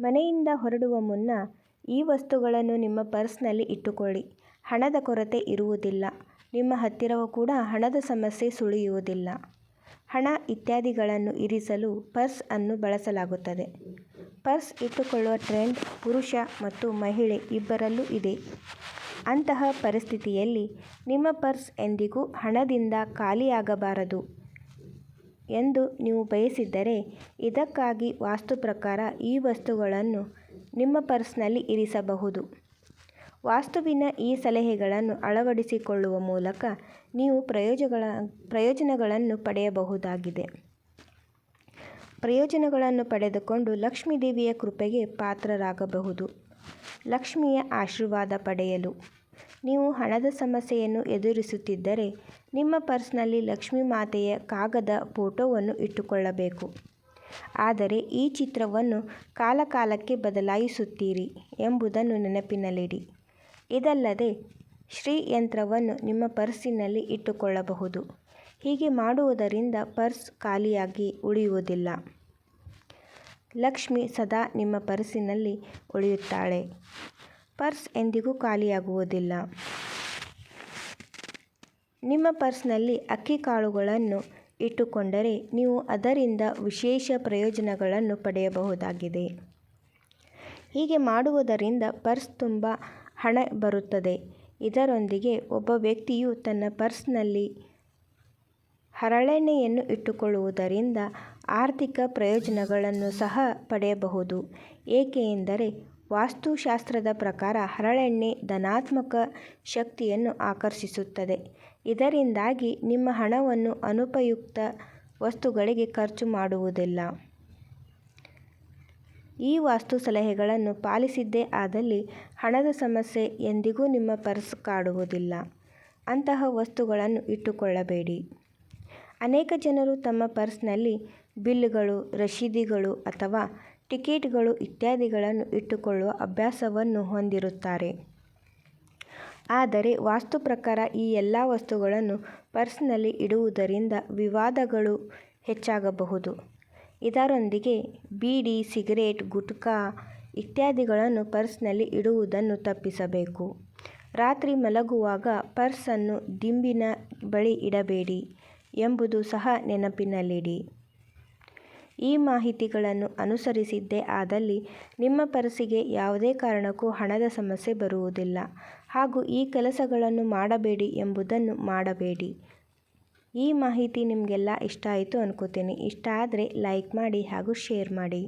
ಮನೆಯಿಂದ ಹೊರಡುವ ಮುನ್ನ ಈ ವಸ್ತುಗಳನ್ನು ನಿಮ್ಮ ಪರ್ಸ್ನಲ್ಲಿ ಇಟ್ಟುಕೊಳ್ಳಿ. ಹಣದ ಕೊರತೆ ಇರುವುದಿಲ್ಲ. ನಿಮ್ಮ ಹತ್ತಿರವೂ ಕೂಡ ಹಣದ ಸಮಸ್ಯೆ ಸುಳಿಯುವುದಿಲ್ಲ. ಹಣ ಇತ್ಯಾದಿಗಳನ್ನು ಇರಿಸಲು ಪರ್ಸ್ ಅನ್ನು ಬಳಸಲಾಗುತ್ತದೆ. ಪರ್ಸ್ ಇಟ್ಟುಕೊಳ್ಳುವ ಟ್ರೆಂಡ್ ಪುರುಷ ಮತ್ತು ಮಹಿಳೆ ಇಬ್ಬರಲ್ಲೂ ಇದೆ. ಅಂತಹ ಪರಿಸ್ಥಿತಿಯಲ್ಲಿ ನಿಮ್ಮ ಪರ್ಸ್ ಎಂದಿಗೂ ಹಣದಿಂದ ಖಾಲಿಯಾಗಬಾರದು ಎಂದು ನೀವು ಬಯಸಿದರೆ, ಇದಕ್ಕಾಗಿ ವಾಸ್ತು ಪ್ರಕಾರ ಈ ವಸ್ತುಗಳನ್ನು ನಿಮ್ಮ ಪರ್ಸ್ನಲ್ಲಿ ಇರಿಸಬಹುದು. ವಾಸ್ತುವಿನ ಈ ಸಲಹೆಗಳನ್ನು ಅಳವಡಿಸಿಕೊಳ್ಳುವ ಮೂಲಕ ನೀವು ಪ್ರಯೋಜನಗಳನ್ನು ಪಡೆಯಬಹುದಾಗಿದೆ. ಪ್ರಯೋಜನಗಳನ್ನು ಪಡೆದುಕೊಂಡು ಲಕ್ಷ್ಮೀದೇವಿಯ ಕೃಪೆಗೆ ಪಾತ್ರರಾಗಬಹುದು. ಲಕ್ಷ್ಮಿಯ ಆಶೀರ್ವಾದ ಪಡೆಯಲು ನೀವು ಹಣದ ಸಮಸ್ಯೆಯನ್ನು ಎದುರಿಸುತ್ತಿದ್ದರೆ, ನಿಮ್ಮ ಪರ್ಸ್ನಲ್ಲಿ ಲಕ್ಷ್ಮೀಮಾತೆಯ ಕಾಗದ ಫೋಟೋವನ್ನು ಇಟ್ಟುಕೊಳ್ಳಬೇಕು. ಆದರೆ ಈ ಚಿತ್ರವನ್ನು ಕಾಲಕಾಲಕ್ಕೆ ಬದಲಾಯಿಸುತ್ತೀರಿ ಎಂಬುದನ್ನು ನೆನಪಿನಲ್ಲಿಡಿ. ಇದಲ್ಲದೆ ಶ್ರೀಯಂತ್ರವನ್ನು ನಿಮ್ಮ ಪರ್ಸಿನಲ್ಲಿ ಇಟ್ಟುಕೊಳ್ಳಬಹುದು. ಹೀಗೆ ಮಾಡುವುದರಿಂದ ಪರ್ಸ್ ಖಾಲಿಯಾಗಿ ಉಳಿಯುವುದಿಲ್ಲ. ಲಕ್ಷ್ಮಿ ಸದಾ ನಿಮ್ಮ ಪರ್ಸಿನಲ್ಲಿ ಉಳಿಯುತ್ತಾಳೆ. ಪರ್ಸ್ ಎಂದಿಗೂ ಖಾಲಿಯಾಗುವುದಿಲ್ಲ. ನಿಮ್ಮ ಪರ್ಸ್ನಲ್ಲಿ ಅಕ್ಕಿ ಕಾಳುಗಳನ್ನು ಇಟ್ಟುಕೊಂಡರೆ ನೀವು ಅದರಿಂದ ವಿಶೇಷ ಪ್ರಯೋಜನಗಳನ್ನು ಪಡೆಯಬಹುದಾಗಿದೆ. ಹೀಗೆ ಮಾಡುವುದರಿಂದ ಪರ್ಸ್ ತುಂಬ ಹಣ ಬರುತ್ತದೆ. ಇದರೊಂದಿಗೆ ಒಬ್ಬ ವ್ಯಕ್ತಿಯು ತನ್ನ ಪರ್ಸ್ನಲ್ಲಿ ಹರಳೆಣ್ಣೆಯನ್ನು ಇಟ್ಟುಕೊಳ್ಳುವುದರಿಂದ ಆರ್ಥಿಕ ಪ್ರಯೋಜನಗಳನ್ನು ಸಹ ಪಡೆಯಬಹುದು. ಏಕೆಂದರೆ ವಾಸ್ತುಶಾಸ್ತ್ರದ ಪ್ರಕಾರ ಹರಳೆಣ್ಣೆ ಧನಾತ್ಮಕ ಶಕ್ತಿಯನ್ನು ಆಕರ್ಷಿಸುತ್ತದೆ. ಇದರಿಂದಾಗಿ ನಿಮ್ಮ ಹಣವನ್ನು ಅನುಪಯುಕ್ತ ವಸ್ತುಗಳಿಗೆ ಖರ್ಚು ಮಾಡುವುದಿಲ್ಲ. ಈ ವಾಸ್ತು ಸಲಹೆಗಳನ್ನು ಪಾಲಿಸಿದ್ದೇ ಆದಲ್ಲಿ ಹಣದ ಸಮಸ್ಯೆ ಎಂದಿಗೂ ನಿಮ್ಮ ಪರ್ಸ್ ಕಾಡುವುದಿಲ್ಲ. ಅಂತಹ ವಸ್ತುಗಳನ್ನು ಇಟ್ಟುಕೊಳ್ಳಬೇಡಿ. ಅನೇಕ ಜನರು ತಮ್ಮ ಪರ್ಸ್ನಲ್ಲಿ ಬಿಲ್ಲುಗಳು, ರಶೀದಿಗಳು ಅಥವಾ ಟಿಕೆಟ್ಗಳು ಇತ್ಯಾದಿಗಳನ್ನು ಇಟ್ಟುಕೊಳ್ಳುವ ಅಭ್ಯಾಸವನ್ನು ಹೊಂದಿರುತ್ತಾರೆ. ಆದರೆ ವಾಸ್ತು ಪ್ರಕಾರ ಈ ಎಲ್ಲ ವಸ್ತುಗಳನ್ನು ಪರ್ಸ್ನಲ್ಲಿ ಇಡುವುದರಿಂದ ವಿವಾದಗಳು ಹೆಚ್ಚಾಗಬಹುದು. ಇದರೊಂದಿಗೆ ಬೀಡಿ, ಸಿಗರೇಟ್, ಗುಟ್ಕಾ ಇತ್ಯಾದಿಗಳನ್ನು ಪರ್ಸ್ನಲ್ಲಿ ಇಡುವುದನ್ನು ತಪ್ಪಿಸಬೇಕು. ರಾತ್ರಿ ಮಲಗುವಾಗ ಪರ್ಸನ್ನು ದಿಂಬಿನ ಬಳಿ ಇಡಬೇಡಿ ಎಂಬುದು ಸಹ ನೆನಪಿನಲ್ಲಿಡಿ. ಈ ಮಾಹಿತಿಗಳನ್ನು ಅನುಸರಿಸಿದ್ದೇ ಆದಲ್ಲಿ ನಿಮ್ಮ ಪರಸಿಗೆ ಯಾವುದೇ ಕಾರಣಕ್ಕೂ ಹಣದ ಸಮಸ್ಯೆ ಬರುವುದಿಲ್ಲ ಹಾಗೂ ಈ ಕೆಲಸಗಳನ್ನು ಮಾಡಬೇಡಿ ಎಂಬುದನ್ನು ಮಾಡಬೇಡಿ. ಈ ಮಾಹಿತಿ ನಿಮಗೆಲ್ಲ ಇಷ್ಟ ಆಯಿತು ಅನ್ಕೋತೀನಿ. ಇಷ್ಟ ಆದರೆ ಲೈಕ್ ಮಾಡಿ ಹಾಗೂ ಶೇರ್ ಮಾಡಿ.